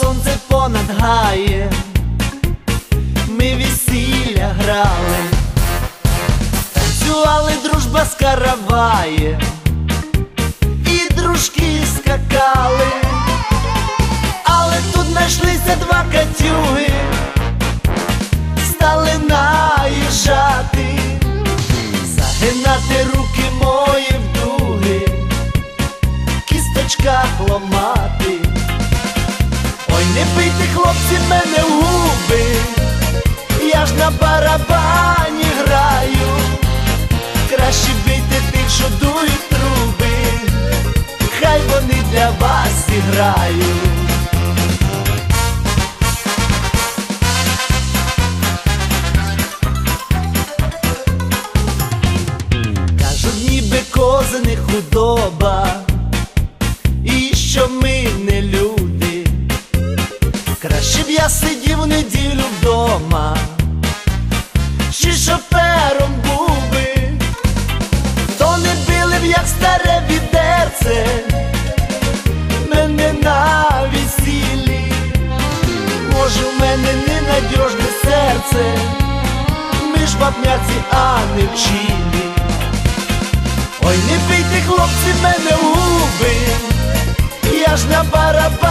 сонце понад гаєм, ми весілля грали, танцювали дружба з караваєм, і дружки скакали, але тут знайшлися два катюги, стали наїжджати, загинати руки мої в дуги, в кісточках ломати. Бийте, хлопці, мене в губи, я ж на барабані граю, краще бийте тих, що дують труби, хай вони для вас зіграють. Кажуть, ніби кози не худоба, і що ми не люди. Краще б я сидів неділю вдома, чи шофером був би, то не били б, як старе відерце, мене на весіллі, може, в мене ненадіжне серце, ми ж бабняці, а не вчилі. Ой, не бийте, хлопці, мене в губи, я ж на барабані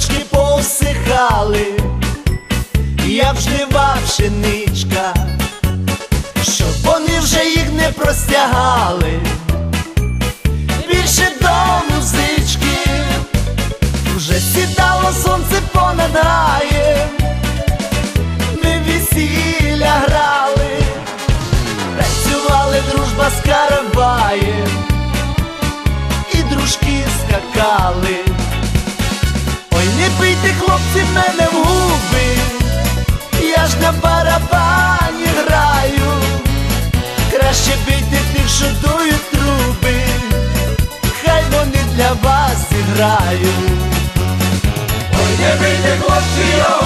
ручки повсихали, в жнива пшеничка, щоб вони вже їх не простягали, більше до музички, вже сідало сонце понад гаєм, ми весілля грали, танцювали дружба з караваєм, і дружки скакали. Барабані граю, краще бити, тих, що дують труби, хай вони для вас зіграють. Ой, не бийте, хлопці,